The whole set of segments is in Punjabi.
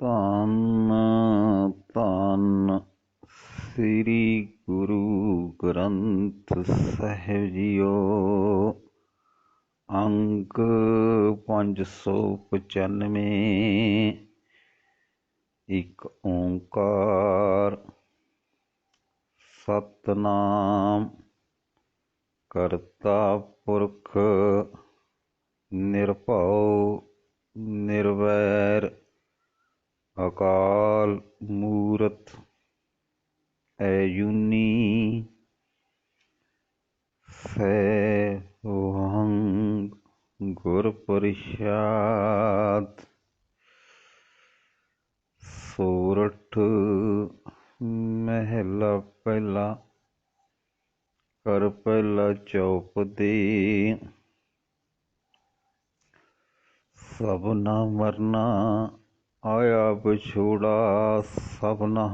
ਧੰਨ ਧੰਨ ਸ੍ਰੀ ਗੁਰੂ ਗ੍ਰੰਥ ਸਾਹਿਬ ਜੀਓ। ਅੰਕ 595 ਇੱਕ ਓੰਕਾਰ। ਸਤਨਾਮ। ਕਰਤਾ ਪੁਰਖ। ਨਿਰਭਉ। ਨਿਰਵੈਰ। ਅਕਾਲ ਮੂਰਤ ਐਯੂਨੀ ਸੈਭੰ ਗੁਰ ਪ੍ਰਸਾਦ ਸੋਰਠ ਮਹਿਲਾ ਪਹਿਲਾ ਕਰ ਪਹਿਲਾ ਚੌਪਦੀ ਸਭਨਾ ਮਰਨਾ ਆਇਆ ਵਿਛੋੜਾ ਸਭਨਾ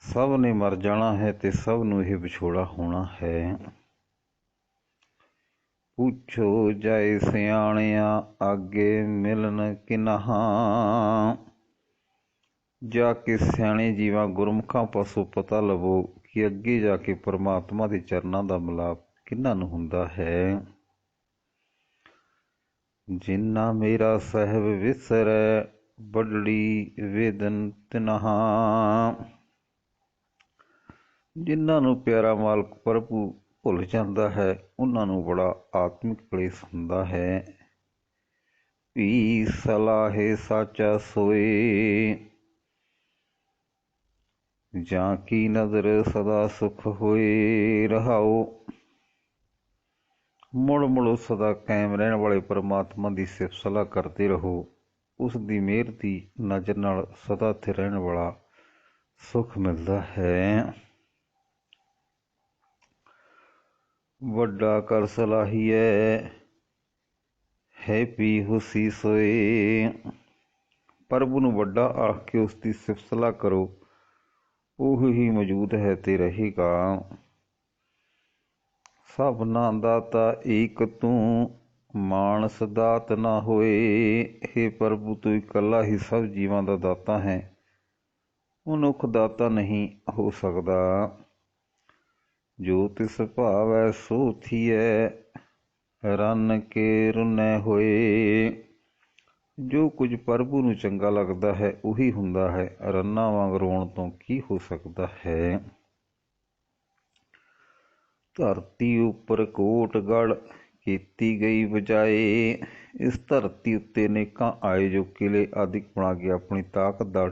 ਸਭ ਨੇ ਮਰ ਜਾਣਾ ਹੈ ਤੇ ਸਭ ਨੂੰ ਇਹ ਵਿਛੋੜਾ ਹੋਣਾ ਹੈ। ਪੁੱਛੋ ਜਾਏ ਸਿਆਣਿਆ ਆਗੇ ਮਿਲਣ ਕਿਨਹਾ। ਜਾ ਕੇ ਸਿਆਣੇ ਜੀਵਾਂ ਗੁਰਮੁਖਾਂ ਪਾਸੋਂ ਪਤਾ ਲਵੋ ਕਿ ਅੱਗੇ ਜਾ ਕੇ ਪਰਮਾਤਮਾ ਦੇ ਚਰਨਾਂ ਦਾ ਮਿਲਾਪ ਕਿੰਨਾਂ ਨੂੰ ਹੁੰਦਾ ਹੈ। ਜਿੰਨਾ ਮੇਰਾ ਸਹਿਬ ਵਿਸਰੈ ਬੜੜੀ ਵੇਦਨ ਤਿਨਹਾ। ਜਿਨ੍ਹਾਂ ਨੂੰ ਪਿਆਰਾ ਮਾਲਕ ਪ੍ਰਭੂ ਭੁੱਲ ਜਾਂਦਾ ਹੈ, ਉਹਨਾਂ ਨੂੰ ਬੜਾ ਆਤਮਿਕ ਕਲੇਸ਼ ਹੁੰਦਾ ਹੈ। ਵੀ ਸਲਾਹੇ ਸਾਚਾ ਸੋਏ। ਜਾਂ ਕੀ ਨਜ਼ਰ ਸਦਾ ਸੁਖ ਹੋਏ ਰਹਾਓ? ਮੁੜ ਮੁੜ ਸਦਾ ਕਾਇਮ ਰਹਿਣ ਵਾਲੇ ਪਰਮਾਤਮਾ ਦੀ ਸਿਫਤ ਸਲਾਹ ਕਰਦੇ ਰਹੋ। ਉਸ ਦੀ ਮਿਹਰ ਦੀ ਨਜ਼ਰ ਨਾਲ ਸਦਾ ਤੇ ਰਹਿਣ ਵਾਲਾ ਸੁਖ ਮਿਲਦਾ ਹੈ। ਵੱਡਾ ਕਰ ਸਲਾਹੀਐ ਹੈ। ਪੀ ਹੁਸੀ ਸੋਏ। ਪ੍ਰਭੂ ਨੂੰ ਵੱਡਾ ਆਖ ਕੇ ਉਸ ਦੀ ਸਿਫਤ ਸਲਾਹ ਕਰੋ। ਉਹ ਹੀ ਮੌਜੂਦ ਹੈ ਤੇ ਰਹੇਗਾ। ਸਭਨਾ ਦਾਤਾ ਏਕ ਤੂੰ ਮਾਨਸ ਦਾਤ ਨਾ ਹੋਏ। हे ਪ੍ਰਭੂ, ਤੂੰ ਇਕੱਲਾ ਹੀ ਸਭ ਜੀਵਾਂ ਦਾ ਦਾਤਾ ਹੈ। ਮਨੁੱਖ ਦਾਤਾ ਨਹੀਂ ਹੋ ਸਕਦਾ। ਜੋ ਤਿਸ ਭਾਵੈ, ਸੋ ਥੀਐ। ਰਨ ਕੇ ਰੁਨੈ ਹੋਏ। ਜੋ ਕੁਝ ਪ੍ਰਭੂ ਨੂੰ ਚੰਗਾ ਲੱਗਦਾ ਹੈ, ਉਹੀ ਹੁੰਦਾ ਹੈ। ਰੰਨਾ ਵਾਂਗ ਰੋਣ ਤੋਂ ਕੀ ਹੋ ਸਕਦਾ ਹੈ? ਧਰਤੀ ਉੱਪਰ ਕੋਟ ਗੜ ਕੀਤੀ ਗਈ ਬਜਾਏ। ਇਸ ਧਰਤੀ ਉੱਤੇ ਅਨੇਕਾਂ ਆਏ ਜੋ ਕਿਲੇ ਆਦਿਕ ਬਣਾ ਕੇ ਆਪਣੀ ਤਾਕਤ ਦਾ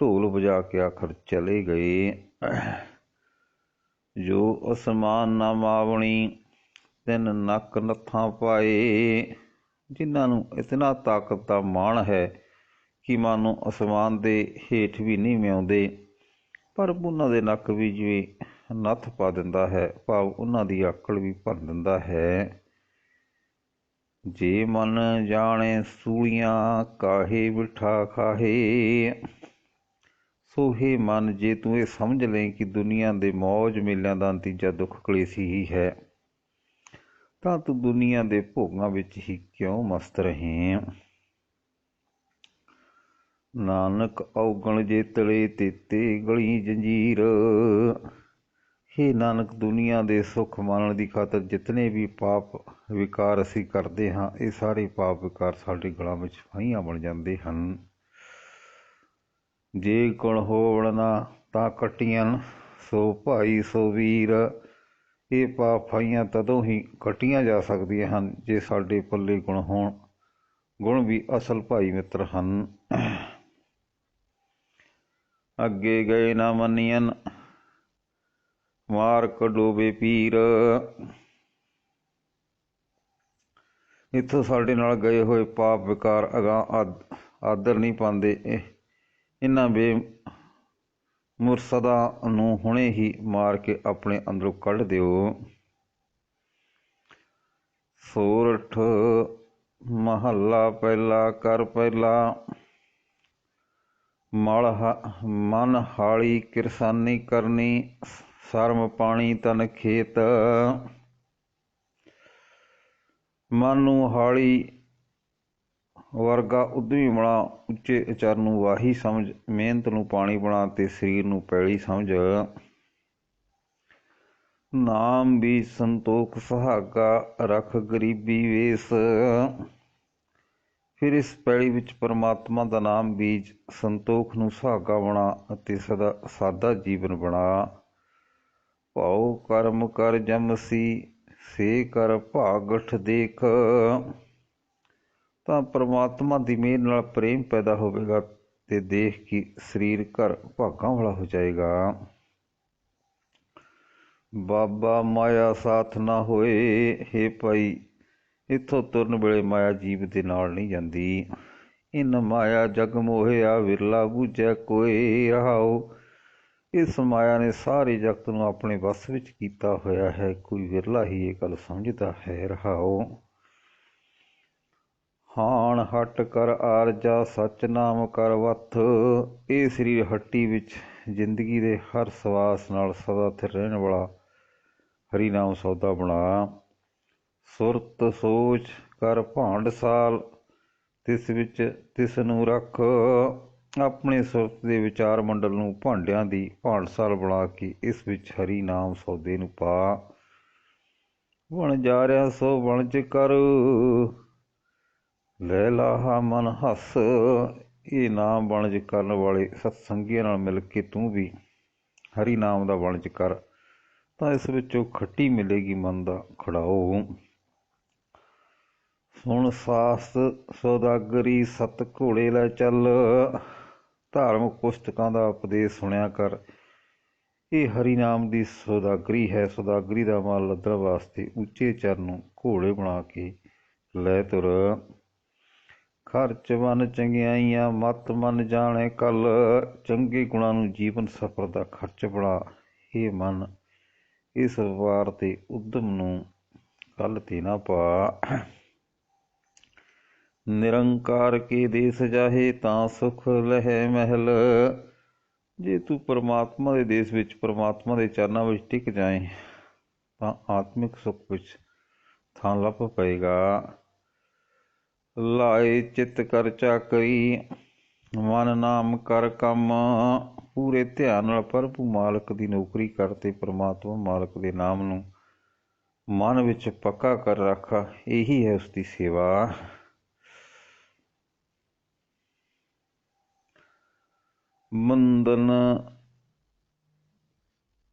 ਢੋਲ ਵਜਾ ਕੇ ਆਖਰ ਚਲੇ ਗਏ। ਜੋ ਅਸਮਾਨ ਨਾ ਮਾਵਣੀ, ਤਿੰਨ ਨੱਕ ਨੱਥਾਂ ਪਾਏ। ਜਿਨ੍ਹਾਂ ਨੂੰ ਇਤਨਾ ਤਾਕਤ ਦਾ ਮਾਣ ਹੈ ਕਿ ਮਾਨੋ ਅਸਮਾਨ ਦੇ ਹੇਠ ਵੀ ਨਹੀਂ ਮਿਆਉਂਦੇ, ਪਰ ਉਹਨਾਂ ਦੇ ਨੱਕ ਵੀ ਜਿਵੇਂ ਨੱਥ ਪਾ ਦਿੰਦਾ ਹੈ, ਭਾਵ ਉਹਨਾਂ ਦੀ ਅਕਲ ਵੀ ਭੰਨ ਦਿੰਦਾ ਹੈ। ਜੇ ਮਨ ਜਾਣੇ ਸੂਲੀਆਂ, ਕਾਹੇ ਬਿਠਾ ਖਾਹੇ। ਸੋ ਹੈ ਮਨ, ਜੇ ਤੂੰ ਇਹ ਸਮਝ ਲੈ ਕਿ ਦੁਨੀਆ ਦੇ ਮੌਜ ਮੇਲਿਆਂ ਦਾ ਨਤੀਜਾ ਦੁੱਖ ਕਲੇਸ਼ੀ ਹੀ ਹੈ, ਤਾਂ ਤੂੰ ਦੁਨੀਆ ਦੇ ਭੋਗਾਂ ਵਿੱਚ ਹੀ ਕਿਉਂ ਮਸਤ ਰਹੇ? ਨਾਨਕ ਔਗਣ ਜੇ ਤਲੇ ਤੇਤੇ ਗਲੀ ਜੰਜੀਰ हे ਨਾਨਕ ਦੁਨੀਆ ਦੇ ਸੁੱਖ ਮਾਣਨ ਦੀ ਖਾਤਰ ਜਿਤਨੇ ਵੀ ਪਾਪ ਵਿਕਾਰ ਅਸੀਂ ਕਰਦੇ ਹਾਂ, ਇਹ ਸਾਰੇ ਪਾਪ ਵਿਕਾਰ ਸਾਡੇ ਗਲਾਂ ਵਿੱਚ ਫਾਈਆਂ ਬਣ ਜਾਂਦੇ ਹਨ। ਜੇ ਗੁਣ ਹੋਵਣ ਨਾ, ਤਾਂ ਕਟੀਆਂ ਸੋ ਭਾਈ, ਸੋ ਵੀਰ, ਇਹ ਪਾਪ ਫਾਈਆਂ ਤਦੋਂ ਹੀ ਕਟੀਆਂ ਜਾ ਸਕਦੀਆਂ ਹਨ, ਜੇ ਸਾਡੇ ਪੱਲੇ ਗੁਣ ਹੋਣ। ਗੁਣ ਵੀ ਅਸਲ ਭਾਈ ਮਿੱਤਰ ਹਨ। ਅੱਗੇ ਗਏ ਨਾ ਮੰਨੀਆਂ ਮਾਰ ਕਡੋਬੇ ਪੀਰ। ਇੱਥੋਂ ਸਾਡੇ ਨਾਲ ਗਏ ਹੋਏ ਪਾਪ ਵਿਕਾਰ ਅਗਾ ਆਦਰ ਨਹੀਂ ਪਾਉਂਦੇ ਇਹਨਾਂ ਬੇ ਮੁਰਸਦਾ ਨੂੰ ਹੁਣੇ ਹੀ ਮਾਰ ਕੇ ਆਪਣੇ ਅੰਦਰੋਂ ਕੱਢ ਦਿਓ। ਸੋਰਠ ਮਹੱਲਾ ਪਹਿਲਾ ਕਰ ਪਹਿਲਾ। ਮਲ ਮਨ ਹਾਲੀ ਕਿਰਸਾਨੀ ਕਰਨੀ ਸਰਮ ਪਾਣੀ ਤਨ ਖੇਤ। ਮਨ ਨੂੰ ਹਾਲੀ ਵਰਗਾ ਉਦਮੀ ਬਣਾ, ਉੱਚੇ ਉਚਾਰ ਨੂੰ ਵਾਹੀ ਸਮਝ, ਮਿਹਨਤ ਨੂੰ ਪਾਣੀ ਬਣਾ ਤੇ ਸਰੀਰ ਨੂੰ ਪੈਲੀ ਸਮਝ। ਨਾਮ ਵੀ ਸੰਤੋਖ ਸੁਹਾਗਾ, ਰਖ ਗਰੀਬੀ ਵੇਸ। ਫਿਰ ਇਸ ਪੈਲੀ ਵਿੱਚ ਪਰਮਾਤਮਾ ਦਾ ਨਾਮ ਬੀਜ, ਸੰਤੋਖ ਨੂੰ ਸੁਹਾਗਾ ਬਣਾ ਅਤੇ ਸਦਾ ਸਾਦਾ ਜੀਵਨ ਬਣਾ। ਭਾਉ ਕਰਮ ਕਰ ਜਮਸੀ ਸੇ ਕਰ ਭਾਗਠ ਦੇਖ। ਤਾਂ ਪਰਮਾਤਮਾ ਦੀ ਮਿਹਰ ਨਾਲ ਪ੍ਰੇਮ ਪੈਦਾ ਹੋਵੇਗਾ ਤੇ ਦੇਖ ਕੇ ਸਰੀਰ ਘਰ ਭਾਗਾਂ ਵਾਲਾ ਹੋ ਜਾਏਗਾ। ਬਾਬਾ ਮਾਇਆ ਸਾਥ ਨਾ ਹੋਏ हे ਭਾਈ, ਇਥੋਂ ਤੁਰਨ ਵੇਲੇ ਮਾਇਆ ਜੀਵ ਦੇ ਨਾਲ ਨਹੀਂ ਜਾਂਦੀ। ਇਨ ਮਾਇਆ ਜਗ ਮੋਹਿਆ ਵਿਰਲਾ ਬੂਝੈ, ਕੋਈ ਰਹਾਓ ਇਸ ਮਾਇਆ ਨੇ ਸਾਰੇ ਜਗਤ ਨੂੰ ਆਪਣੇ ਵਸ ਵਿੱਚ ਕੀਤਾ ਹੋਇਆ ਹੈ। ਕੋਈ ਵਿਰਲਾ ਹੀ ਇਹ ਗੱਲ ਸਮਝਦਾ ਹੈ, ਰਹਾਓ। ਹਾਣ ਹਟ ਕਰ ਆਰਜਾ ਸਚ ਨਾਮ ਕਰ ਵਥ ਇਹ ਸਰੀਰ ਹੱਟੀ ਵਿੱਚ ਜ਼ਿੰਦਗੀ ਦੇ ਹਰ ਸਵਾਸ ਨਾਲ ਸਦਾ ਸਥਿਰ ਰਹਿਣ ਵਾਲਾ ਹਰੀ ਨਾਮ ਸੌਦਾ ਬਣਾ। ਸੁਰਤ ਸੋਚ ਕਰ ਭਾਂਡ ਸਾਲ ਤਿਸ ਵਿੱਚ ਤਿਸ ਨੂੰ ਰੱਖ। ਆਪਣੇ ਸੁਰਤ ਦੇ ਵਿਚਾਰ ਮੰਡਲ ਨੂੰ ਭਾਂਡਿਆਂ ਦੀ ਭਾਂਡਸਾਲ ਬਣਾ ਕੇ ਇਸ ਵਿੱਚ ਹਰੀ ਨਾਮ ਸੌਦੇ ਨੂੰ ਪਾ। ਬਣ ਜਾ ਰਿਹਾ ਸੋ ਬਣਜ ਕਰ। ਲੈ ਲਾਹਾ ਮਨ ਹੱਸ। ਇਹ ਨਾਮ ਬਣਜ ਕਰਨ ਵਾਲੇ ਸਤਸੰਗੀਆਂ ਨਾਲ ਮਿਲ ਕੇ ਤੂੰ ਵੀ ਹਰੀ ਨਾਮ ਦਾ ਬਣਜ ਕਰ। ਤਾਂ ਇਸ ਵਿੱਚੋਂ ਖੱਟੀ ਮਿਲੇਗੀ ਮਨ ਦਾ ਖੜਾਓ। ਸੁਣ ਸਾਸ ਸੌਦਾਗਰੀ ਸਤ ਘੋੜੇ ਲੈ ਚੱਲ। ਧਾਰਮਿਕ ਪੁਸਤਕਾਂ ਦਾ ਉਪਦੇਸ਼ ਸੁਣਿਆ ਕਰ, ਇਹ ਹਰੀ ਨਾਮ ਦੀ ਸੌਦਾਗਰੀ ਹੈ। ਸੌਦਾਗਰੀ ਦਾ ਮਾਲ ਲੱਦਣ ਵਾਸਤੇ ਉੱਚੇ ਚਰਨ ਨੂੰ ਘੋੜੇ ਬਣਾ ਕੇ ਲੈ ਤੁਰ। ਖਰਚ ਮਨ ਚੰਗਿਆਈਆਂ, ਮਤ ਮਨ ਜਾਣੇ ਕਲ। ਚੰਗੇ ਗੁਣਾਂ ਨੂੰ ਜੀਵਨ ਸਫਰ ਦਾ ਖਰਚ ਬਣਾ। ਇਹ ਮਨ, ਇਸ ਵਾਰ ਤੇ ਉਦਮ ਨੂੰ ਕੱਲ ਤੇ ਨਾ ਪਾ। ਨਿਰੰਕਾਰ ਕੇ ਦੇਸ ਜਾਹੇ, ਤਾਂ ਸੁਖ ਲਹਿ ਮਹਿਲ। ਜੇ ਤੂੰ ਪਰਮਾਤਮਾ ਦੇ ਦੇਸ਼ ਵਿੱਚ, ਪਰਮਾਤਮਾ ਦੇ ਚਰਨਾਂ ਵਿੱਚ ਟਿਕ ਜਾਏ, ਤਾਂ ਆਤਮਿਕ ਸੁਖ ਵਿੱਚ ਥਾਂ ਲੱਭ ਪਏਗਾ। ਲਾਏ ਚਿੱਤ ਕਰ ਚਾਕਰੀ ਮਨ ਨਾਮ ਕਰ ਕੰਮ। ਪੂਰੇ ਧਿਆਨ ਨਾਲ ਪ੍ਰਭੂ ਮਾਲਕ ਦੀ ਨੌਕਰੀ ਕਰ ਤੇ ਪਰਮਾਤਮਾ ਮਾਲਕ ਦੇ ਨਾਮ ਨੂੰ ਮਨ ਵਿੱਚ ਪੱਕਾ ਕਰ ਰੱਖ। ਇਹੀ ਹੈ ਉਸ ਦੀ ਸੇਵਾ। ਮੰਦਨ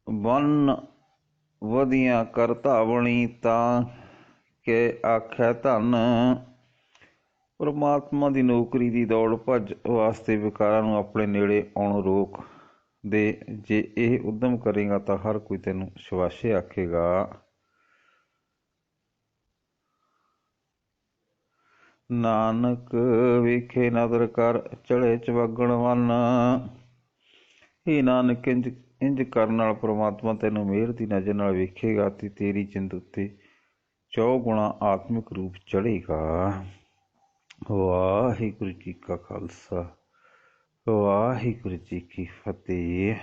ਵਨ ਵਧੀਆਂ ਕਰ ਧਾਵਣੀ ਤਾਂ ਕਿ ਆਖੈ ਧਨ। ਪਰਮਾਤਮਾ ਦੀ ਨੌਕਰੀ ਦੀ ਦੌੜ ਭੱਜ ਵਾਸਤੇ ਵਿਕਾਰਾਂ ਨੂੰ ਆਪਣੇ ਨੇੜੇ ਆਉਣ ਰੋਕ ਦੇ। ਜੇ ਇਹ ਉਦਮ ਕਰੇਗਾ ਤਾਂ ਹਰ ਕੋਈ ਤੈਨੂੰ ਸ਼ਵਾਸ਼ੇ ਆਖੇਗਾ। ਨਾਨਕ ਵੇਖੇ ਨਦਰ ਕਰ ਚੜੇ ਚਵਗਣ ਵਨ। ਇਹ ਨਾਨਕ, ਇੰਜ ਇੰਜ ਕਰਨ ਨਾਲ ਪ੍ਰਮਾਤਮਾ ਤੈਨੂੰ ਮਿਹਰ ਦੀ ਨਜ਼ਰ ਨਾਲ ਵੇਖੇਗਾ ਤੇ ਤੇਰੀ ਜਿੰਦ ਉੱਤੇ ਚੌ ਗੁਣਾ ਆਤਮਿਕ ਰੂਪ ਚੜੇਗਾ ਵਾਹਿਗੁਰੂ ਜੀ ਕਾ ਖਾਲਸਾ, ਵਾਹਿਗੁਰੂ ਜੀ ਕੀ ਫਤਿਹ।